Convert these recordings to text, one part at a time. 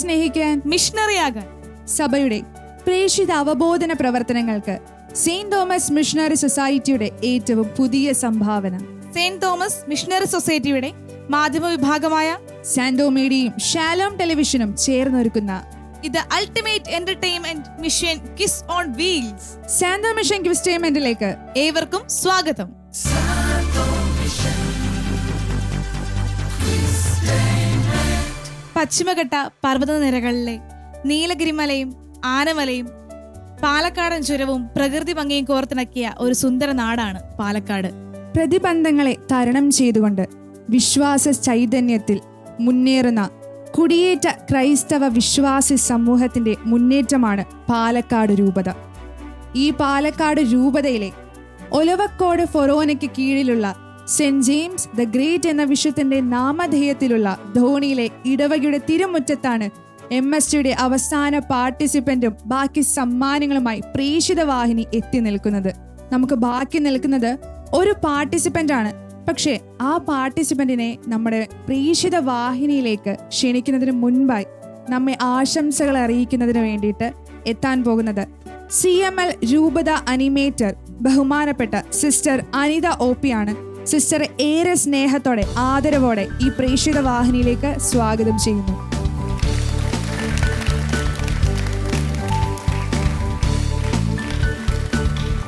സ്നേഹിക്കാൻ മിഷണറിയാകാൻ. സഭയുടെ പ്രേക്ഷിത അവബോധന പ്രവർത്തനങ്ങൾക്ക് സെയിന്റ് തോമസ് മിഷണറി സൊസൈറ്റിയുടെ ഏറ്റവും പുതിയ സംഭാവന. സെയിന്റ് തോമസ് മിഷണറി സൊസൈറ്റിയുടെ മാധ്യമ വിഭാഗമായ സാൻഡോ മീഡിയയും ഷാലോം ടെലിവിഷനും ചേർന്നൊരുക്കുന്ന ഇത് ultimate entertainment mission quiz on wheels. സാൻഡോ mission ക്വിസ്റ്റേമെന്റിലേക്ക് ഏവർക്കും സ്വാഗതം. പശ്ചിമഘട്ട പർവതനിരകളിലെ നീലഗിരിമലയും ആനമലയും പാലക്കാടൻ ചുരവും പ്രകൃതി ഭംഗിയും കോർത്തിണക്കിയ ഒരു സുന്ദര നാടാണ് പാലക്കാട്. പ്രതിബന്ധങ്ങളെ തരണം ചെയ്തുകൊണ്ട് വിശ്വാസ ചൈതന്യത്തിൽ മുന്നേറുന്ന കുടിയേറ്റ ക്രൈസ്തവ വിശ്വാസി സമൂഹത്തിന്റെ മുന്നേറ്റമാണ് പാലക്കാട് രൂപത. ഈ പാലക്കാട് രൂപതയിലെ ഒലവക്കോട് ഫൊറോനയ്ക്ക് കീഴിലുള്ള സെന്റ് ജെയിംസ് ദ ഗ്രേറ്റ് എന്ന വിഷയത്തിന്റെ നാമധേയത്തിലുള്ള ധോണിയിലെ ഇടവകയുടെ തിരുമുറ്റത്താണ് എം എസ് ടിയുടെ അവസാന പാർട്ടിസിപ്പന്റും ബാക്കി സമ്മാനങ്ങളുമായി പ്രേക്ഷിത വാഹിനി എത്തി നിൽക്കുന്നത്. നമുക്ക് ബാക്കി നിൽക്കുന്നത് ഒരു പാർട്ടിസിപ്പന്റ് ആണ് പക്ഷേ ആ പാർട്ടിസിപ്പന്റിനെ നമ്മുടെ പ്രേക്ഷിത വാഹിനിയിലേക്ക് ക്ഷണിക്കുന്നതിന് മുൻപായി നമ്മെ ആശംസകൾ അറിയിക്കുന്നതിന് വേണ്ടിയിട്ട് എത്താൻ പോകുന്നത് സി എം എൽ രൂപത അനിമേറ്റർ ബഹുമാനപ്പെട്ട സിസ്റ്റർ അനിത ആണ്. സിസ്റ്റർ ഏറെ സ്നേഹത്തോടെ ആദരവോടെ ഈ പ്രേക്ഷിത വാഹിനിയിലേക്ക് സ്വാഗതം ചെയ്യുന്നു.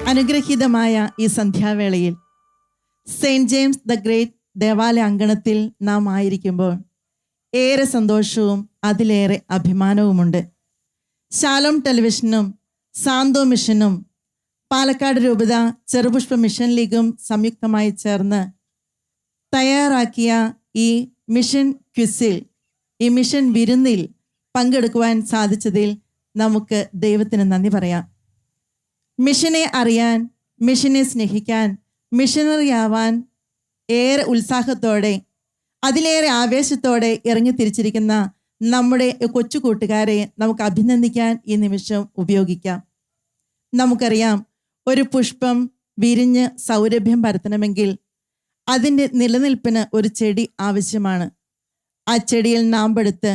അനുഗ്രഹീതമായ ഈ സന്ധ്യാവേളയിൽ സെയിന്റ് ജെയിംസ് ദ ഗ്രേറ്റ് ദേവാലയ അങ്കണത്തിൽ നാം ആയിരിക്കുമ്പോൾ ഏറെ സന്തോഷവും അതിലേറെ അഭിമാനവുമുണ്ട്. ശാലോം ടെലിവിഷനും സാന്തോ മിഷനും പാലക്കാട് രൂപത ചെറുപുഷ്പ മിഷൻ ലീഗും സംയുക്തമായി ചേർന്ന് തയ്യാറാക്കിയ ഈ മിഷൻ ക്വിസിൽ ഈ മിഷൻ വിരുന്നിൽ പങ്കെടുക്കുവാൻ സാധിച്ചതിൽ നമുക്ക് ദൈവത്തിന് നന്ദി പറയാം. മിഷനെ അറിയാൻ മിഷനെ സ്നേഹിക്കാൻ മിഷനറി ആവാൻ ഏറെ ഉത്സാഹത്തോടെ അതിലേറെ ആവേശത്തോടെ ഇറങ്ങി തിരിച്ചിരിക്കുന്ന നമ്മുടെ കൊച്ചു കൂട്ടുകാരെ നമുക്ക് അഭിനന്ദിക്കാൻ ഈ നിമിഷം ഉപയോഗിക്കാം. നമുക്കറിയാം ഒരു പുഷ്പം വിരിഞ്ഞ് സൗരഭ്യം പരത്തണമെങ്കിൽ അതിന്റെ നിലനിൽപ്പിന് ഒരു ചെടി ആവശ്യമാണ്. ആ ചെടിയിൽ നാമ്പെടുത്ത്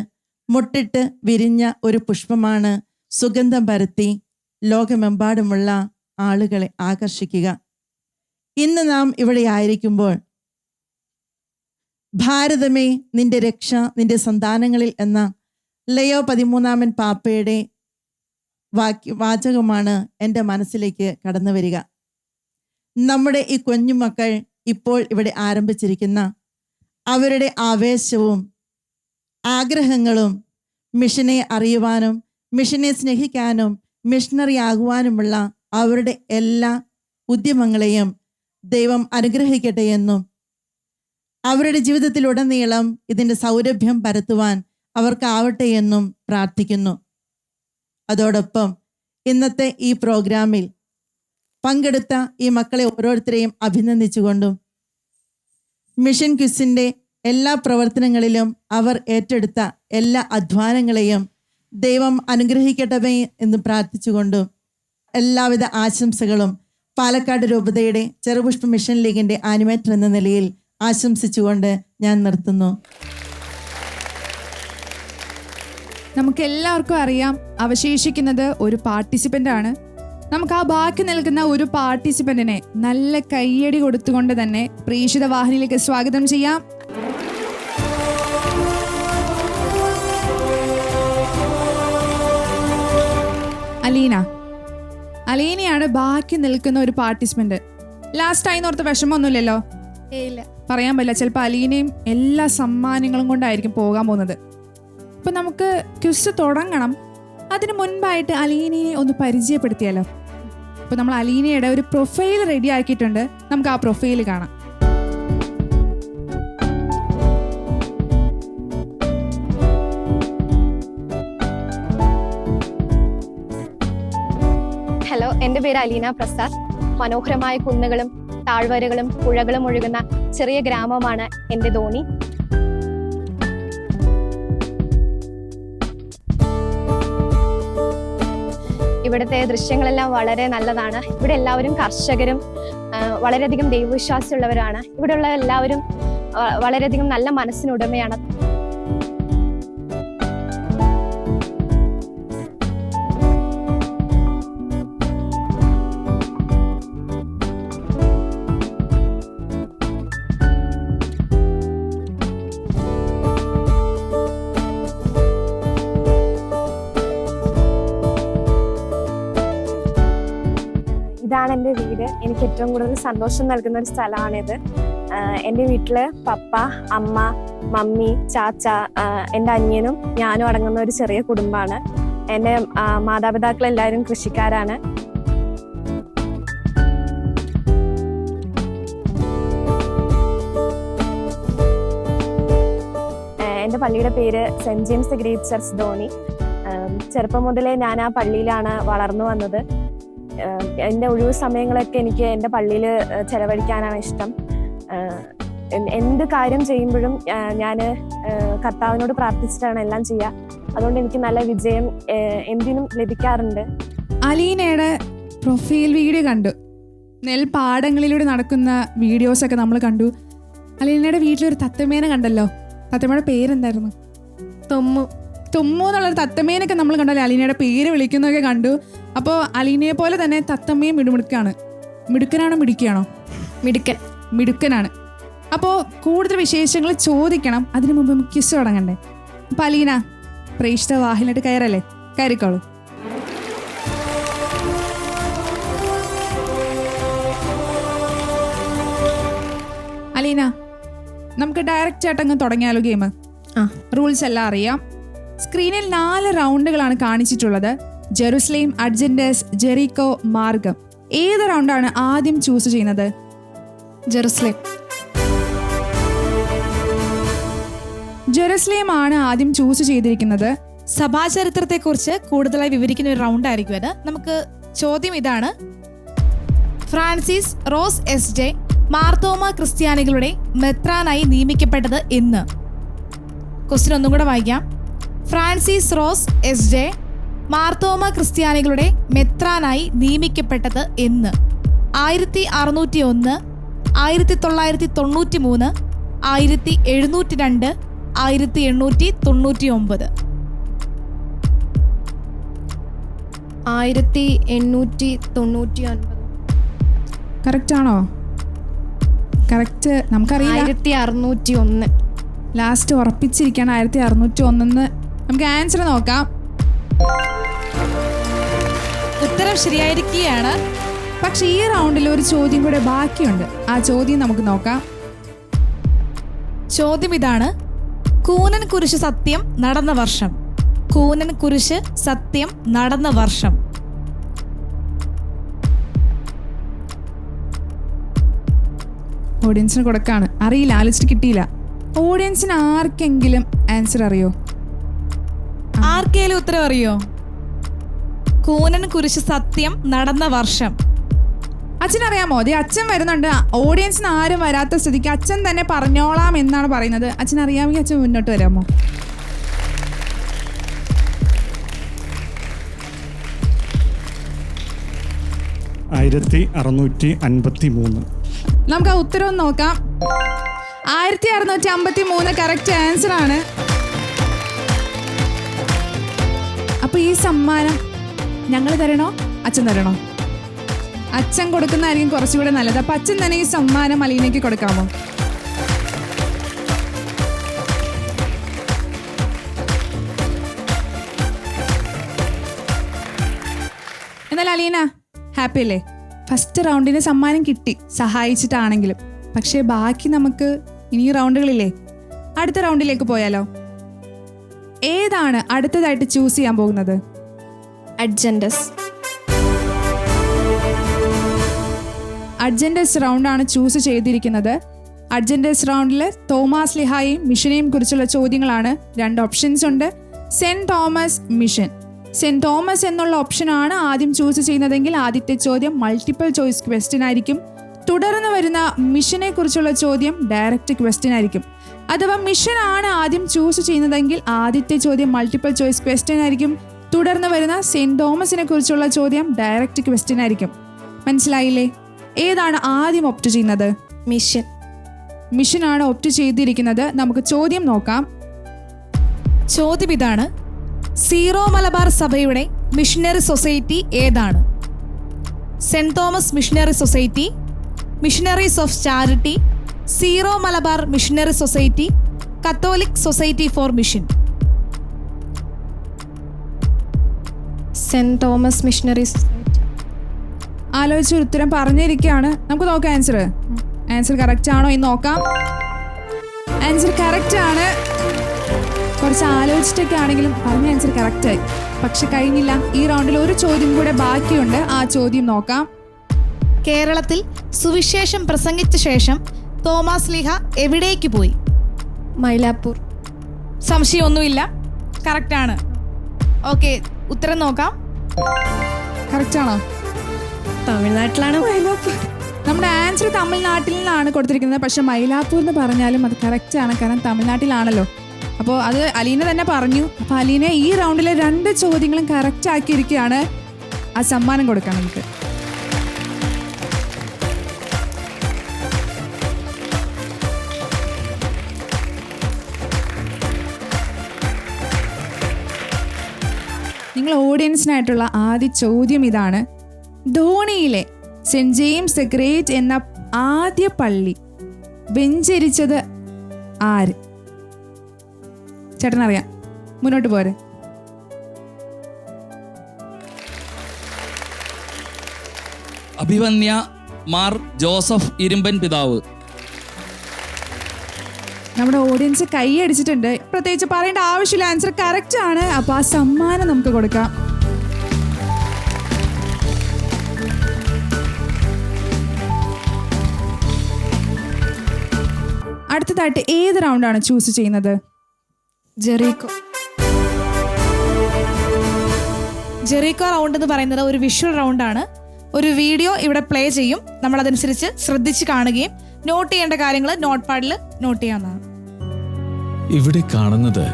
മുട്ടിട്ട് വിരിഞ്ഞ ഒരു പുഷ്പമാണ് സുഗന്ധം പരത്തി ലോകമെമ്പാടുമുള്ള ആളുകളെ ആകർഷിക്കുക. ഇന്ന് നാം ഇവിടെ ആയിരിക്കുമ്പോൾ ഭാരതമേ നിന്റെ രക്ഷ നിന്റെ സന്താനങ്ങളിൽ എന്ന ലയോ പതിമൂന്നാമൻ പാപ്പയുടെ വാക്യ വാചകമാണ് എന്റെ മനസ്സിലേക്ക് കടന്നു വരിക. നമ്മുടെ ഈ കുഞ്ഞുമക്കൾ ഇപ്പോൾ ഇവിടെ ആരംഭിച്ചിരിക്കുന്ന അവരുടെ ആവേശവും ആഗ്രഹങ്ങളും മിഷനെ അറിയുവാനും മിഷനെ സ്നേഹിക്കാനും മിഷണറി ആകുവാനുമുള്ള അവരുടെ എല്ലാ ഉദ്യമങ്ങളെയും ദൈവം അനുഗ്രഹിക്കട്ടെ എന്നും അവരുടെ ജീവിതത്തിലുടനീളം ഇതിന്റെ സൗരഭ്യം പരത്തുവാൻ അവർക്കാവട്ടെ എന്നും പ്രാർത്ഥിക്കുന്നു. അതോടൊപ്പം ഇന്നത്തെ ഈ പ്രോഗ്രാമിൽ പങ്കെടുത്ത ഈ മക്കളെ ഓരോരുത്തരെയും അഭിനന്ദിച്ചുകൊണ്ടും മിഷൻ ക്വിസിന്റെ എല്ലാ പ്രവർത്തനങ്ങളിലും അവർ ഏറ്റെടുത്ത എല്ലാ അധ്വാനങ്ങളെയും ദൈവം അനുഗ്രഹിക്കട്ടവേ എന്ന് പ്രാർത്ഥിച്ചുകൊണ്ടും എല്ലാവിധ ആശംസകളും പാലക്കാട് രൂപതയുടെ ചെറുപുഷ്പ മിഷൻ ലീഗിന്റെ ആനിമേറ്റർ എന്ന നിലയിൽ ആശംസിച്ചുകൊണ്ട് ഞാൻ നിർത്തുന്നു. നമുക്ക് എല്ലാവർക്കും അറിയാം അവശേഷിക്കുന്നത് ഒരു പാർട്ടിസിപ്പന്റ് ആണ് നമുക്ക് ആ ബാക്കി നിൽക്കുന്ന ഒരു പാർട്ടിസിപ്പന്റിനെ നല്ല കയ്യടി കൊടുത്തുകൊണ്ട് തന്നെ പ്രേക്ഷിത വാഹിനിയിലേക്ക് സ്വാഗതം ചെയ്യാം. അലീന. അലീനയാണ് ബാക്കി നിൽക്കുന്ന ഒരു പാർട്ടിസിപ്പന്റ്. ലാസ്റ്റ് ആയി ഓർത്ത് വിഷമമൊന്നുമില്ലല്ലോ? പറയാൻ പറ്റില്ല. ചിലപ്പോൾ അലീനയും എല്ലാ സമ്മാനങ്ങളും കൊണ്ടായിരിക്കും പോകാൻ പോകുന്നത്. ഇപ്പൊ നമുക്ക് ക്വിസ് തുടങ്ങണം. അതിന് മുൻപായിട്ട് അലീനയെ ഒന്ന് പരിചയപ്പെടുത്തിയാലോ? അപ്പൊ നമ്മൾ അലീനയുടെ ഒരു പ്രൊഫൈൽ റെഡി ആക്കിയിട്ടുണ്ട്. നമുക്ക് ആ പ്രൊഫൈൽ കാണാം. ഹലോ എന്റെ പേര് അലീന പ്രസാദ്. മനോഹരമായ കുന്നുകളും താഴ്വരകളും പുഴകളും ഒഴുകുന്ന ചെറിയ ഗ്രാമമാണ് എന്റെ ധോണി. ഇവിടുത്തെ ദൃശ്യങ്ങളെല്ലാം വളരെ നല്ലതാണ്. ഇവിടെ എല്ലാവരും കർഷകരും വളരെയധികം ദൈവവിശ്വാസമുള്ളവരാണ് ഇവിടെയുള്ള എല്ലാവരും വളരെയധികം നല്ല മനസ്സിനുടമയാണ് എന്റെ വീട് എനിക്ക് ഏറ്റവും കൂടുതൽ സന്തോഷം നൽകുന്ന ഒരു സ്ഥലമാണിത്. എന്റെ വീട്ടിൽ പപ്പ അമ്മ മമ്മി ചാച്ച എന്റെ അനിയനും ഞാനും അടങ്ങുന്ന ഒരു ചെറിയ കുടുംബമാണ്. എന്റെ മാതാപിതാക്കൾ എല്ലാവരും കൃഷിക്കാരാണ്. എന്റെ പള്ളിയുടെ പേര് saint James great church Dhoni ചെറുപ്പം മുതലേ ഞാൻ ആ പള്ളിയിലാണ് വളർന്നു വന്നത്. എന്റെ ഒഴിവ് സമയങ്ങളൊക്കെ എനിക്ക് എന്റെ പള്ളിയിൽ ചെലവഴിക്കാനാണ് ഇഷ്ടം. എന്ത് കാര്യം ചെയ്യുമ്പോഴും ഞാൻ കർത്താവിനോട് പ്രാർത്ഥിച്ചിട്ടാണ് എല്ലാം ചെയ്യുക. അതുകൊണ്ട് എനിക്ക് നല്ല വിജയം എന്തിനും ലഭിക്കാറുണ്ട്. അലീനയുടെ പ്രൊഫൈൽ വീഡിയോ കണ്ടു. നെൽപ്പാടങ്ങളിലൂടെ നടക്കുന്ന വീഡിയോസൊക്കെ നമ്മൾ കണ്ടു. അലീനയുടെ വീട്ടിലൊരു തത്തമ്മേനെ കണ്ടല്ലോ. തത്തമ്മയുടെ പേരെന്തായിരുന്നു? തൊമ്മു. തുമ്മു എന്നുള്ളൊരു തത്തമ്മേനൊക്കെ നമ്മൾ കണ്ടാലേ അലീനയുടെ പേര് വിളിക്കുന്നതൊക്കെ കണ്ടു. അപ്പോൾ അലീനയെ പോലെ തന്നെ തത്തമ്മയും മിടുമിടുക്കാണ്. മിടുക്കനാണോ മിടുക്കിയാണോ? മിടുക്കൻ. മിടുക്കനാണ്. അപ്പോൾ കൂടുതൽ വിശേഷങ്ങൾ ചോദിക്കണം. അതിനു മുമ്പ് കിസ് തുടങ്ങണ്ടേ? അപ്പം അലീന പ്രേക്ഷിത വാഹനായിട്ട് കയറല്ലേ? കയറിക്കോളൂ. അലീന നമുക്ക് ഡയറക്റ്റ് ആയിട്ട് അങ്ങ് തുടങ്ങിയാലോ ഗെയിം ആ. റൂൾസ് എല്ലാം അറിയാം. സ്ക്രീനിൽ നാല് റൗണ്ടുകളാണ് കാണിച്ചിട്ടുള്ളത്. ജെറുസലേം അർജന്റസ് ജെറിക്കോ മാർഗം. ഏത് റൗണ്ടാണ് ആദ്യം ചൂസ് ചെയ്യുന്നത്? ജെറുസലേം. ജെറുസലേം ആണ് ആദ്യം ചൂസ് ചെയ്തിരിക്കുന്നത്. സഭാചരിത്രത്തെക്കുറിച്ച് കൂടുതലായി വിവരിക്കുന്ന ഒരു റൗണ്ട് ആയിരിക്കും അത്. നമുക്ക് ചോദ്യം ഇതാണ്. Francis Ros S J Marthoma ക്രിസ്ത്യാനികളുടെ മെത്രാനായി നിയമിക്കപ്പെട്ടത് എന്ന്. ക്വസ്റ്റ്യൻ ഒന്നും കൂടെ വായിക്കാം. Francis Ros S J. Marthoma ക്രിസ്ത്യാനികളുടെ മെത്രാനായി നിയമിക്കപ്പെട്ടത് എന്ന്. ആയിരത്തി അറുന്നൂറ്റി ഒന്ന് ആയിരത്തി തൊള്ളായിരത്തി തൊണ്ണൂറ്റി മൂന്ന് ആയിരത്തി എഴുന്നൂറ്റി രണ്ട് ആയിരത്തി എണ്ണൂറ്റി തൊണ്ണൂറ്റി ഒമ്പത് ആയിരത്തി എണ്ണൂറ്റി തൊണ്ണൂറ്റി ഒൻപത് കറക്റ്റ് ആണോ കറക്റ്റ് നമുക്കറിയാം ആയിരത്തി അറുന്നൂറ്റി ഒന്ന് ലാസ്റ്റ് ഉറപ്പിച്ചിരിക്കുകയാണ്. ആയിരത്തി അറുന്നൂറ്റി ഒന്നെന്ന് നമുക്ക് ആൻസർ നോക്കാം. ഉത്തരം ശരിയായിരിക്കുകയാണ്. പക്ഷെ ഈ റൗണ്ടിൽ ഒരു ചോദ്യം കൂടെ ബാക്കിയുണ്ട്. ആ ചോദ്യം നമുക്ക് നോക്കാം. ചോദ്യം ഇതാണ്. കൂനൻ കുരിശ് സത്യം നടന്ന വർഷം. കൂനൻ കുരിശ് സത്യം നടന്ന വർഷം. ഓഡിയൻസിന് കൊടുക്കാണ്. അറിയില്ല ആലോചിച്ചിട്ട് കിട്ടിയില്ല. ഓഡിയൻസിന് ആർക്കെങ്കിലും ആൻസർ അറിയോ? ആർക്കേലും ഉത്തരം അറിയോ? കൂനൻ കുരിശ് സത്യം നടന്ന വർഷം. അച്ഛനറിയാമോ? അതെ അച്ഛൻ വരുന്നുണ്ട്. ഓഡിയൻസിന് ആരും വരാത്ത സ്ഥിതിക്ക് അച്ഛൻ തന്നെ പറഞ്ഞോളാം എന്നാണ് പറയുന്നത്. അച്ഛൻ അറിയാമെങ്കിൽ അച്ഛൻ മുന്നോട്ട് വരാമോ? ആയിരത്തി അറുന്നൂറ്റി അൻപത്തി മൂന്ന് നമുക്ക് ആ ഉത്തരവും നോക്കാം. ആയിരത്തി അറുന്നൂറ്റി അമ്പത്തി മൂന്ന് കറക്റ്റ് ആൻസർ ആണ്. അപ്പൊ ഈ സമ്മാനം ഞങ്ങൾ തരണോ? അച്ഛൻ തരണോ? അച്ഛൻ കൊടുക്കുന്നതായിരിക്കും കുറച്ചുകൂടെ നല്ലത്. അപ്പൊ അച്ഛൻ തന്നെ ഈ സമ്മാനം അലീനയ്ക്ക് കൊടുക്കാമോ? എന്നാൽ അലീന ഹാപ്പി അല്ലേ? ഫസ്റ്റ് റൗണ്ടിന് സമ്മാനം കിട്ടി. സഹായിച്ചിട്ടാണെങ്കിലും. പക്ഷേ ബാക്കി നമുക്ക് ഇനി റൗണ്ടുകളില്ലേ? അടുത്ത റൗണ്ടിലേക്ക് പോയാലോ? ഏതാണ് അടുത്തതായിട്ട് ചൂസ് ചെയ്യാൻ പോകുന്നത്? അഡ്ജൻഡസ് റൗണ്ട് ആണ് ചൂസ് ചെയ്തിരിക്കുന്നത്. അഡ്ജൻഡസ് റൗണ്ടിൽ തോമസ് ലിഹായും മിഷനെയും കുറിച്ചുള്ള ചോദ്യങ്ങളാണ്. രണ്ട് ഓപ്ഷൻസ് ഉണ്ട്. Saint Thomas mission saint Thomas എന്നുള്ള ഓപ്ഷൻ ആണ് ആദ്യം ചൂസ് ചെയ്യുന്നതെങ്കിൽ ആദ്യത്തെ ചോദ്യം മൾട്ടിപ്പിൾ ചോയ്സ് ക്വസ്റ്റ്യൻ ആയിരിക്കും. തുടർന്ന് വരുന്ന മിഷനെ കുറിച്ചുള്ള ചോദ്യം ഡയറക്റ്റ് ക്വസ്റ്റ്യൻ ആയിരിക്കും. അഥവാ മിഷൻ ആണ് ആദ്യം ചൂസ് ചെയ്യുന്നതെങ്കിൽ ആദ്യത്തെ ചോദ്യം മൾട്ടിപ്പിൾ ചോയ്സ് ക്വസ്റ്റ്യൻ ആയിരിക്കും. തുടർന്ന് വരുന്ന സെന്റ് തോമസിനെ കുറിച്ചുള്ള ചോദ്യം ഡയറക്റ്റ് ക്വസ്റ്റ്യൻ ആയിരിക്കും. മനസ്സിലായില്ലേ? ഏതാണ് ആദ്യം ഒപ്റ്റ് ചെയ്യുന്നത്? മിഷൻ മിഷൻ ആണ് ഒപ്റ്റ് ചെയ്തിരിക്കുന്നത്. നമുക്ക് ചോദ്യം നോക്കാം. ചോദ്യം ഇതാണ്. സീറോ മലബാർ സഭയുടെ മിഷനറി സൊസൈറ്റി ഏതാണ്? Saint Thomas missionary society missionaries of charity Syro Malabar missionary society Catholic society for mission. Saint Thomas society. ആലോചിച്ച് ഉത്തരം പറഞ്ഞിരിക്കുകയാണ് നമുക്ക് നോക്കാം ആൻസർ ആൻസർ കറക്റ്റ് ആണോ എന്ന് നോക്കാം. ആൻസർ കറക്റ്റ് ആണ്. കുറച്ച് ആലോചിച്ചിട്ടൊക്കെ ആണെങ്കിലും പറഞ്ഞ ആൻസർ കറക്റ്റ് ആയി. പക്ഷെ കഴിഞ്ഞില്ല. ഈ റൗണ്ടിൽ ഒരു ചോദ്യം കൂടെ ബാക്കിയുണ്ട്. ആ ചോദ്യം നോക്കാം. കേരളത്തിൽ സുവിശേഷം പ്രസംഗിച്ച ശേഷം തോമസ് ലിഹ എവിടേക്ക് പോയി? മൈലാപ്പൂർ. സംശയമൊന്നുമില്ല. കറക്റ്റ് ആണ്. ഓക്കെ ഉത്തരം നോക്കാം. കറക്റ്റ് ആണോ? തമിഴ്നാട്ടിലാണ് മൈലാപ്പൂർ. നമ്മുടെ ആൻസർ തമിഴ്നാട്ടിൽ നിന്നാണ് കൊടുത്തിരിക്കുന്നത്. പക്ഷെ മൈലാപ്പൂർ എന്ന് പറഞ്ഞാലും അത് കറക്റ്റ് ആണ്. കാരണം തമിഴ്നാട്ടിലാണല്ലോ. അപ്പോൾ അത് അലീന തന്നെ പറഞ്ഞു. അപ്പോൾ അലീന ഈ റൗണ്ടിലെ രണ്ട് ചോദ്യങ്ങളും കറക്റ്റ് ആക്കിയിരിക്കുകയാണ്. ആ സമ്മാനം കൊടുക്കാൻ നമുക്ക്. നിങ്ങൾ ഓഡിയൻസിനായിട്ടുള്ള ആദ്യ ചോദ്യം ഇതാണ്. ധോണിയിലെ സെന്റ് ജെയിംസ് ദ ഗ്രേറ്റ് എന്ന ആദ്യ പള്ളി വെഞ്ചരിച്ചത് ആര്? ചേട്ടനറിയാം. മുന്നോട്ട് പോരെ. അഭിവന്യ മാർ ജോസഫ് ഇരുമ്പൻ പിതാവ്. നമ്മുടെ ഓഡിയൻസ് കൈയടിച്ചിട്ടുണ്ട് പ്രത്യേകിച്ച് പറയേണ്ട ആവശ്യമില്ല. ആൻസർ കറക്റ്റ് ആണ്. അപ്പോൾ ആ സമ്മാനം നമുക്ക് കൊടുക്കാം. അടുത്തതായിട്ട് ഏത് റൗണ്ടാണ് ചൂസ് ചെയ്യുന്നത്? ജെറീക്കോ. ജെറീക്കോ റൗണ്ട് എന്ന് പറയുന്നത് ഒരു വിഷ്വൽ റൗണ്ടാണ് ഒരു വീഡിയോ ഇവിടെ പ്ലേ ചെയ്യും. നമ്മൾ അതനുസരിച്ച് ശ്രദ്ധിച്ച് കാണുകയും നോട്ട് ചെയ്യേണ്ട കാര്യങ്ങൾ നോട്ട് പാഡിൽ നോട്ട് ചെയ്യാവുന്നതാണ്. ഇവിടെ കാണുന്നത്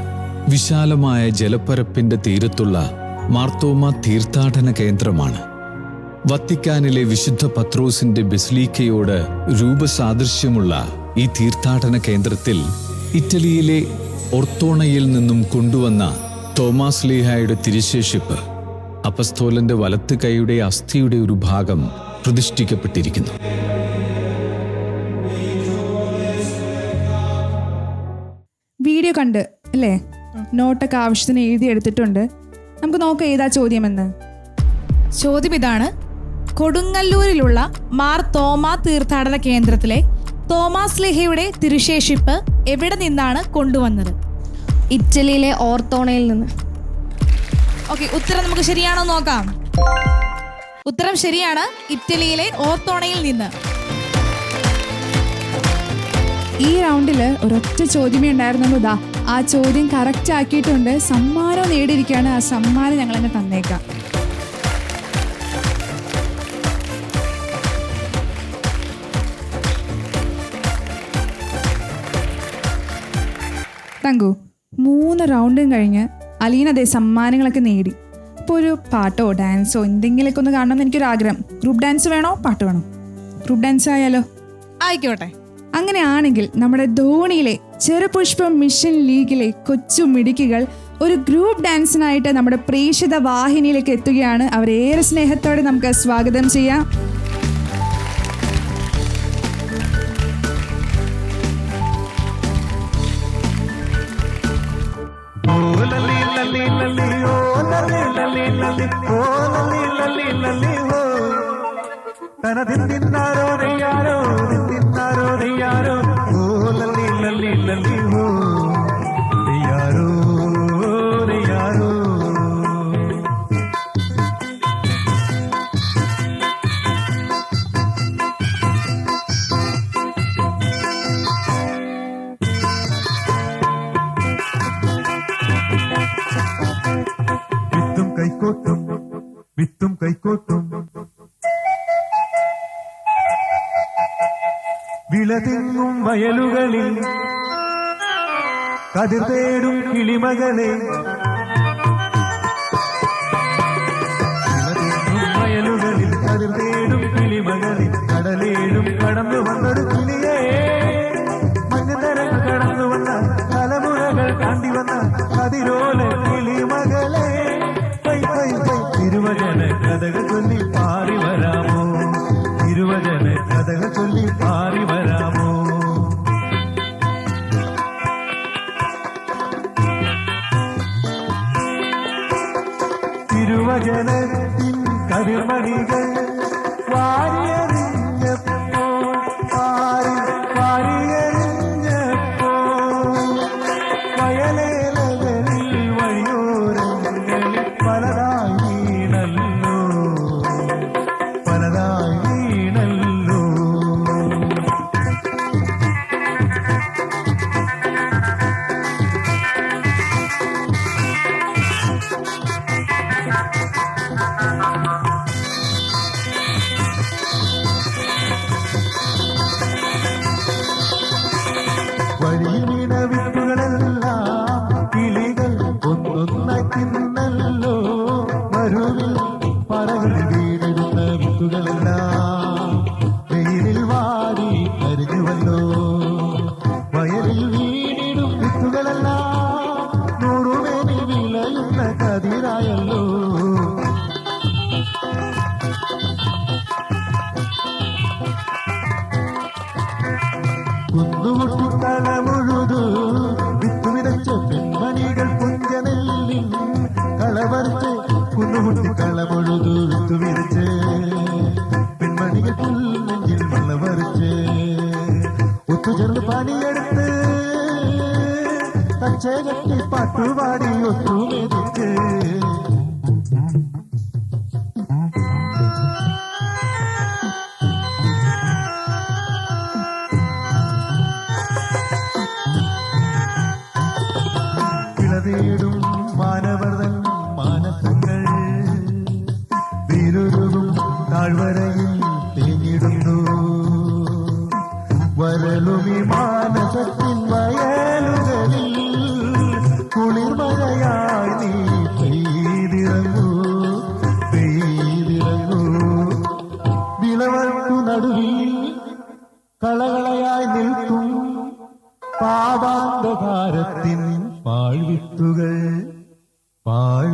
വിശാലമായ ജലപ്പരപ്പിന്റെ തീരത്തുള്ള മാർത്തോമ തീർത്ഥാടന കേന്ദ്രമാണ്. വത്തിക്കാനിലെ വിശുദ്ധ പത്രോസിന്റെ ബെസ്ലീക്കയോട് രൂപസാദൃശ്യമുള്ള ഈ തീർത്ഥാടന കേന്ദ്രത്തിൽ ഇറ്റലിയിലെ ഒർത്തോണയിൽ നിന്നും കൊണ്ടുവന്ന തോമാസ് ലീഹായുടെ തിരുശേഷിപ്പ് അപസ്തോലന്റെ വലത്ത് കൈയുടെ അസ്ഥിയുടെ ഒരു ഭാഗം പ്രതിഷ്ഠിക്കപ്പെട്ടിരിക്കുന്നു. കണ്ട് അല്ലേ? നോട്ടൊക്കെ ആവശ്യത്തിന് എഴുതിയെടുത്തിട്ടുണ്ട് നമുക്ക് നോക്കാം ഏതാ ചോദ്യമെന്ന്. ചോദ്യം ഇതാണ്. കൊടുങ്ങല്ലൂരിലുള്ള മാർ തോമാ തീർത്ഥാടന കേന്ദ്രത്തിലെ തോമാസ് ലിഹയുടെ തിരുശേഷിപ്പ് എവിടെ നിന്നാണ് കൊണ്ടുവന്നത്? ഇറ്റലിയിലെ ഓർത്തോണയിൽ നിന്ന്. ഓക്കെ ഉത്തരം നമുക്ക് ശരിയാണോ നോക്കാം. ഉത്തരം ശരിയാണ് ഇറ്റലിയിലെ ഓർത്തോണയിൽ നിന്ന്. ഈ റൗണ്ടിൽ ഒരൊറ്റ ചോദ്യമേ ഉണ്ടായിരുന്നുള്ളൂ. ഇതാ ആ ചോദ്യം കറക്റ്റ് ആക്കിയിട്ടുണ്ട്. സമ്മാനം നേടിയിരിക്കുകയാണ് ആ സമ്മാനം ഞങ്ങൾ തന്നെ തന്നേക്കാം. തങ്കു മൂന്ന് റൗണ്ടും കഴിഞ്ഞ് അലീന അതേ സമ്മാനങ്ങളൊക്കെ നേടി. ഇപ്പോൾ ഒരു പാട്ടോ ഡാൻസോ എന്തെങ്കിലുമൊക്കെ ഒന്ന് കാണണം എന്ന് എനിക്കൊരു ആഗ്രഹം ഗ്രൂപ്പ് ഡാൻസ് വേണോ? പാട്ട് വേണോ? ഗ്രൂപ്പ് ഡാൻസ് ആയാലോ? ആയിക്കോട്ടെ. അങ്ങനെയാണെങ്കിൽ നമ്മുടെ ധോണിയിലെ ചെറുപുഷ്പം മിഷൻ ലീഗിലെ കൊച്ചു മിടുക്കികൾ ഒരു ഗ്രൂപ്പ് ഡാൻസിനായിട്ട് നമ്മുടെ പ്രേക്ഷിത വാഹിനിയിലേക്ക് എത്തുകയാണ് അവരേറെ സ്നേഹത്തോടെ നമുക്ക് സ്വാഗതം ചെയ്യാം ಯಾರೋ? ಓ ಲಲ್ಲಿ ಲಲ್ಲಿ ಲಲ್ಲಿ ಹೋ. വയലുകളിൽ കതിർ തേടും കിളിമകളെ. വയലുകളിൽ കതിർ തേടും കിളിമകളിൽ കടലേടും കടന്നു വന്നൊരു കിളിയേ. മഞ്ഞതരങ്ങൾ കടന്നു വന്ന തലമുറകൾ താണ്ടി വന്ന കതിരോല உயர்ந்து பணி எடுத்து தச்சை கட்டி பாட்டு வாடி ஒற்றுமைக்கு கிளவி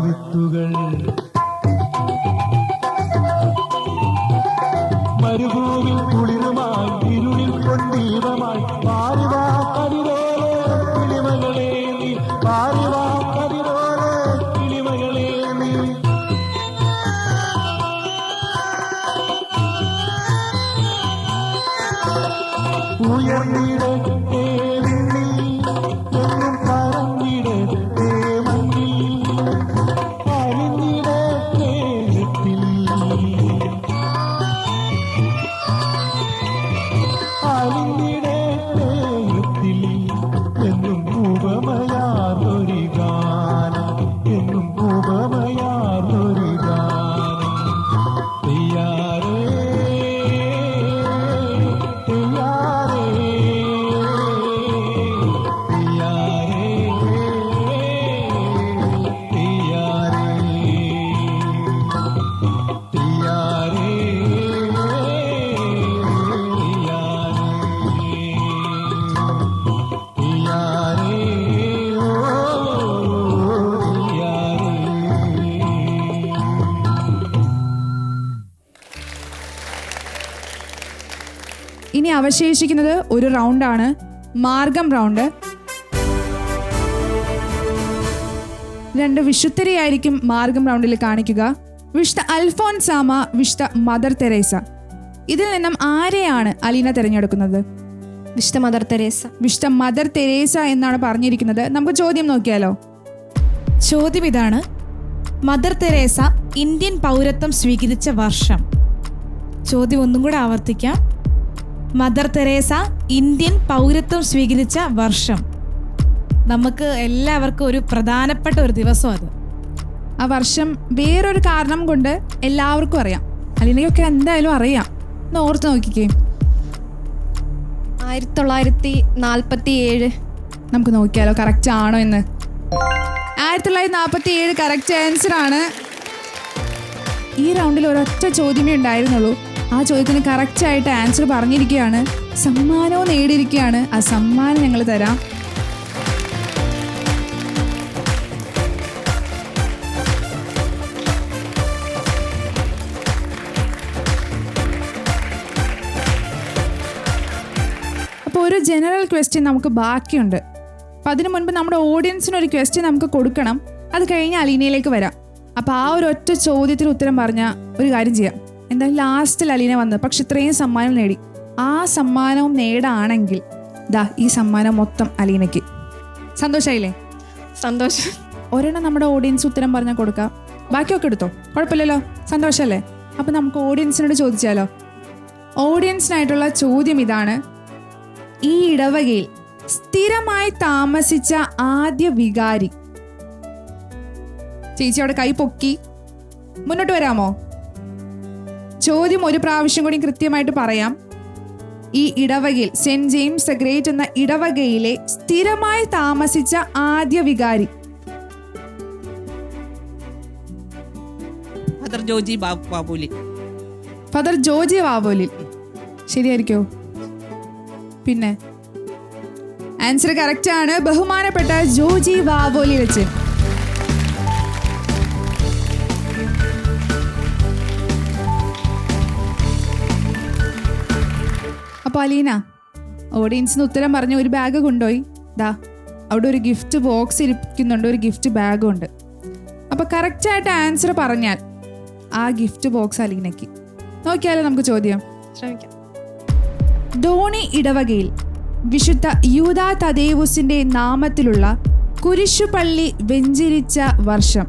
പാഴ്വിത്തുകൾ മരുഭൂമിൽ അവശേഷിക്കുന്നത് ഒരു റൗണ്ടാണ്. മാർഗം റൗണ്ട്. രണ്ട് വിശുദ്ധരെയായിരിക്കും മാർഗം റൗണ്ടിൽ കാണിക്കുക. വിശുദ്ധ അൽഫോൻസാമ വിശുദ്ധ മദർ തെരേസ. ഇതിൽ നിന്നും ആരെയാണ് അലീന തിരഞ്ഞെടുക്കുന്നത്? വിശുദ്ധ മദർ തെരേസ. വിശുദ്ധ മദർ തെരേസ എന്നാണ് പറഞ്ഞിരിക്കുന്നത്. നമുക്ക് ചോദ്യം നോക്കിയാലോ? ചോദ്യം ഇതാണ്. മദർ തെരേസ ഇന്ത്യൻ പൗരത്വം സ്വീകരിച്ച വർഷം. ചോദ്യം ഒന്നും കൂടെ ആവർത്തിക്കാം. മദർ തെരേസ ഇന്ത്യൻ പൗരത്വം സ്വീകരിച്ച വർഷം. നമുക്ക് എല്ലാവർക്കും ഒരു പ്രധാനപ്പെട്ട ഒരു ദിവസം അത്. ആ വർഷം വേറൊരു കാരണം കൊണ്ട് എല്ലാവർക്കും അറിയാം. അലീനയൊക്കെ എന്തായാലും അറിയാം. ഒന്ന് ഓർത്ത് നോക്കിക്കേ. ആയിരത്തി തൊള്ളായിരത്തി നാൽപ്പത്തി ഏഴ് നമുക്ക് നോക്കിയാലോ കറക്റ്റ് ആണോ എന്ന്. ആയിരത്തി തൊള്ളായിരത്തി നാൽപ്പത്തി ഏഴ് കറക്റ്റ് ആൻസർ ആണ്. ഈ റൗണ്ടിൽ ഒരൊറ്റ ചോദ്യമേ ഉണ്ടായിരുന്നുള്ളൂ. ആ ചോദ്യത്തിന് കറക്റ്റായിട്ട് ആൻസർ പറഞ്ഞിരിക്കുകയാണ്. സമ്മാനവും നേടിയിരിക്കുകയാണ്. ആ സമ്മാനം ഞങ്ങൾ തരാം. അപ്പോൾ ഒരു ജനറൽ ക്വസ്റ്റ്യൻ നമുക്ക് ബാക്കിയുണ്ട്. അപ്പം അതിനു മുൻപ് നമ്മുടെ ഓഡിയൻസിന് ഒരു ക്വസ്റ്റ്യൻ നമുക്ക് കൊടുക്കണം. അത് കഴിഞ്ഞ് അലീനയിലേക്ക് വരാം. അപ്പോൾ ആ ഒരു ഒറ്റ ചോദ്യത്തിന് ഉത്തരം പറഞ്ഞാൽ ഒരു കാര്യം ചെയ്യാം. എന്തായാലും ലാസ്റ്റിൽ അലീന വന്നത്. പക്ഷെ ഇത്രയും സമ്മാനം നേടി. ആ സമ്മാനവും നേടാണെങ്കിൽ ദാ ഈ സമ്മാനം മൊത്തം അലീനയ്ക്ക്. സന്തോഷമായില്ലേ സന്തോഷം. ഒരെണ്ണം നമ്മുടെ ഓഡിയൻസ് ഉത്തരം പറഞ്ഞാൽ കൊടുക്കാം. ബാക്കിയൊക്കെ എടുത്തോ? കുഴപ്പമില്ലല്ലോ. സന്തോഷമല്ലേ അപ്പം നമുക്ക് ഓഡിയൻസിനോട് ചോദിച്ചാലോ? ഓഡിയൻസിനായിട്ടുള്ള ചോദ്യം ഇതാണ്. ഈ ഇടവകയിൽ സ്ഥിരമായി താമസിച്ച ആദ്യ വികാരി. ചേച്ചി അവിടെ കൈ പൊക്കി. മുന്നോട്ട് വരാമോ? ചോദ്യം ഒരു പ്രാവശ്യം കൂടി കൃത്യമായിട്ട് പറയാം. ഈ ഇടവകയിൽ സെന്റ് ജെയിംസ് ദ ഗ്രേറ്റ് എന്ന ഇടവകയിലെ സ്ഥിരമായി താമസിച്ച ആദ്യ വികാരി. ഫാദർ ജോജി ബാബു ബാബുലി. ഫാദർ ജോജി ശരിയായിരിക്കോ? പിന്നെ. ആൻസർ കറക്റ്റ് ആണ് ബഹുമാനപ്പെട്ട ജോജി വാവോലി വെച്ച്. അപ്പൊ അലീന ഓഡിയൻസിന് ഉത്തരം പറഞ്ഞ ഒരു ബാഗ് കൊണ്ടുപോയി. ദാ അവിടെ ഒരു ഗിഫ്റ്റ് ബോക്സ് ഇരിക്കുന്നുണ്ട് ഒരു ഗിഫ്റ്റ് ബാഗും ഉണ്ട്. അപ്പൊ കറക്റ്റായിട്ട് ആൻസർ പറഞ്ഞാൽ ആ ഗിഫ്റ്റ് ബോക്സ് അലീനയ്ക്ക്. നോക്കിയാലോ നമുക്ക് ചോദ്യം? ശ്രമിക്കാം. ധോണി ഇടവകയിൽ വിശുദ്ധ യൂതാ തദേവുസിന്റെ നാമത്തിലുള്ള കുരിശുപള്ളി വെഞ്ചരിച്ച വർഷം.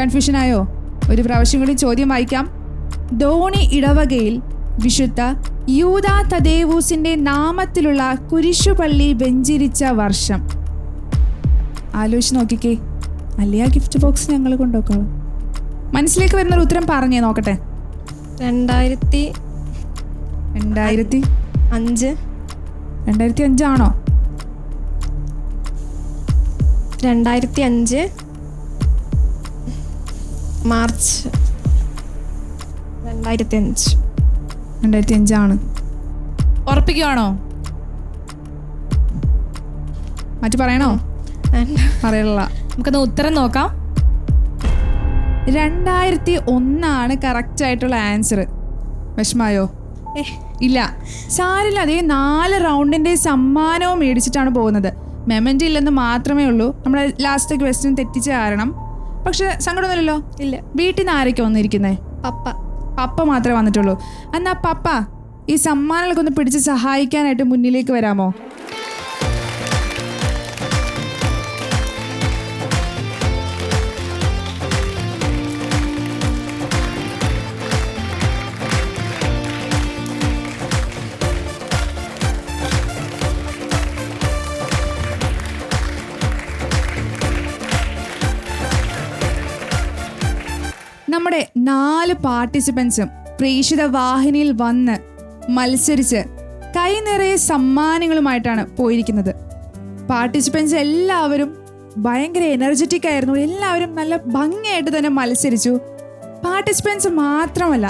കൺഫ്യൂഷനായോ ഒരു പ്രാവശ്യം കൂടി ചോദ്യം വായിക്കാം. ധോണി ഇടവകയിൽ വിശുദ്ധ യൂതാ തദേവൂസിന്റെ നാമത്തിലുള്ള കുരിശുപള്ളി വെഞ്ചിരിച്ച വർഷം. ആലോചിച്ച് നോക്കിക്കേ. അല്ലേ ആ ഗിഫ്റ്റ് ബോക്സ് ഞങ്ങൾ കൊണ്ടുപോക്കോളാം മനസ്സിലേക്ക് വരുന്നൊരു ഉത്തരം പറഞ്ഞേ നോക്കട്ടെ. രണ്ടായിരത്തി രണ്ടായിരത്തി അഞ്ച്. രണ്ടായിരത്തി അഞ്ചാണോ രണ്ടായിരത്തി അഞ്ച്. മാർച്ച്. രണ്ടായിരത്തി അഞ്ച്. രണ്ടായിരത്തി അഞ്ചാണ് ഉറപ്പിക്കുവാണോ? മാറ്റി പറയണോ? പറയല്ല നമുക്കൊന്ന് ഉത്തരം നോക്കാം. രണ്ടായിരത്തി ഒന്നാണ് കറക്റ്റ് ആയിട്ടുള്ള ആൻസർ വിഷമായോ? ഇല്ല. സാരില്ല അതേ നാല് റൗണ്ടിന്റെ സമ്മാനവും മേടിച്ചിട്ടാണ് പോകുന്നത്. മെമന്റ് ഇല്ലെന്ന് മാത്രമേ ഉള്ളൂ. നമ്മുടെ ലാസ്റ്റ് ക്വസ്റ്റ്യൻ തെറ്റിച്ച കാരണം. പക്ഷെ സങ്കടമൊന്നുമില്ലല്ലോ? ഇല്ല. വീട്ടിൽ നിന്ന് ആരൊക്കെ വന്നിരിക്കുന്നേ? പപ്പ. പപ്പ മാത്രമേ വന്നിട്ടുള്ളൂ. എന്നാ പപ്പ ഈ സമ്മാനങ്ങളൊക്കെ ഒന്ന് പിടിച്ച് സഹായിക്കാനായിട്ട് മുന്നിലേക്ക് വരാമോ? പാർട്ടിസിപ്പൻസും പ്രേക്ഷിത വാഹിനിയിൽ വന്ന് മത്സരിച്ച് കൈ നിറയെ സമ്മാനങ്ങളുമായിട്ടാണ് പോയിരിക്കുന്നത്. പാർട്ടിസിപ്പൻസ് എല്ലാവരും ഭയങ്കര എനർജറ്റിക് ആയിരുന്നു. എല്ലാവരും നല്ല ഭംഗിയായിട്ട് തന്നെ മത്സരിച്ചു. പാർട്ടിസിപ്പൻസ് മാത്രമല്ല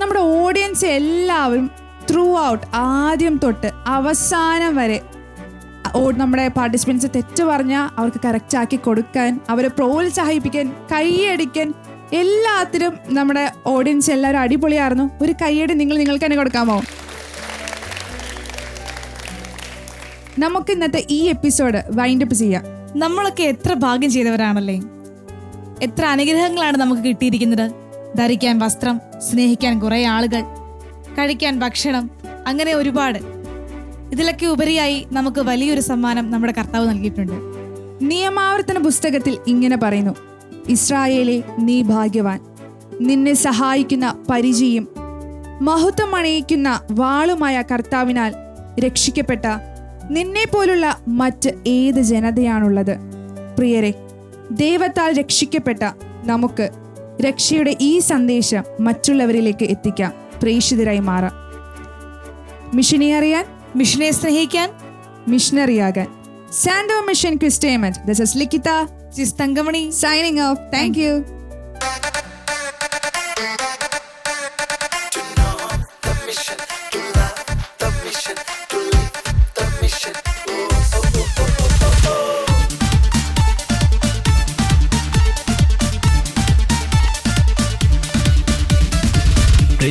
നമ്മുടെ ഓഡിയൻസ് എല്ലാവരും ത്രൂ ഔട്ട് ആദ്യം തൊട്ട് അവസാനം വരെ നമ്മുടെ പാർട്ടിസിപ്പൻസ് തെറ്റ് പറഞ്ഞാൽ അവർക്ക് കറക്റ്റ് ആക്കി കൊടുക്കാൻ അവരെ പ്രോത്സാഹിപ്പിക്കാൻ കൈയടിക്കാൻ എല്ലാത്തിനും നമ്മുടെ ഓഡിയൻസ് എല്ലാവരും അടിപൊളിയായിരുന്നു. ഒരു കൈയടി നിങ്ങൾ നിങ്ങൾക്ക് തന്നെ കൊടുക്കാമോ? നമുക്ക് ഇന്നത്തെ ഈ എപ്പിസോഡ് വൈൻഡ് അപ്പ് ചെയ്യാം. നമ്മളൊക്കെ എത്ര ഭാഗ്യം ചെയ്തവരാണല്ലേ? എത്ര അനുഗ്രഹങ്ങളാണ് നമുക്ക് കിട്ടിയിരിക്കുന്നത്? ധരിക്കാൻ വസ്ത്രം സ്നേഹിക്കാൻ കുറെ ആളുകൾ കഴിക്കാൻ ഭക്ഷണം അങ്ങനെ ഒരുപാട്. ഇതിലൊക്കെ ഉപരിയായി നമുക്ക് വലിയൊരു സമ്മാനം നമ്മുടെ കർത്താവ് നൽകിയിട്ടുണ്ട്. നിയമാവർത്തന പുസ്തകത്തിൽ ഇങ്ങനെ പറയുന്നു. ഇസ്രായേലെ നീ ഭാഗ്യവാൻ. നിന്നെ സഹായിക്കുന്ന പരിചയം മഹത്വം അണിയിക്കുന്ന വാളുമായ കർത്താവിനാൽ രക്ഷിക്കപ്പെട്ട നിന്നെ പോലുള്ള മറ്റ് ഏത് ജനതയാണുള്ളത്? പ്രിയരെ ദൈവത്താൽ രക്ഷിക്കപ്പെട്ട നമുക്ക് രക്ഷയുടെ ഈ സന്ദേശം മറ്റുള്ളവരിലേക്ക് എത്തിക്കാം. പ്രേക്ഷിതരായി മാറാം. മിഷനെ അറിയാൻ മിഷനെ സ്നേഹിക്കാൻ മിഷനറിയാകാൻ. സാൻഡോ mission ക്രിസ്റ്റേമന്റ് this is Likhitha sis Thankamani signing off thank you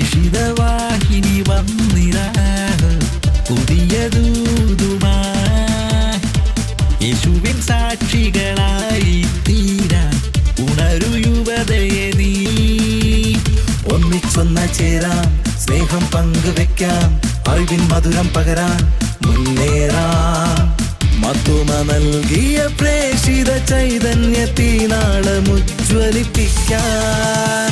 പ്രഷിതവാഹിനി വന്നിരാണ് പുതിയ ദൂതുമാ യേശുവിൻ സാക്ഷികളായി ഒന്നിച്ചൊന്ന ചേരാം സ്നേഹം പങ്കുവെക്കാം. അറിവിൻ മധുരം പകരാൻ മുന്നേറാം. മത്തുമ നൽകിയ പ്രേഷിത ചൈതന്യത്തിനാളമുജ്വലിപ്പിക്കാൻ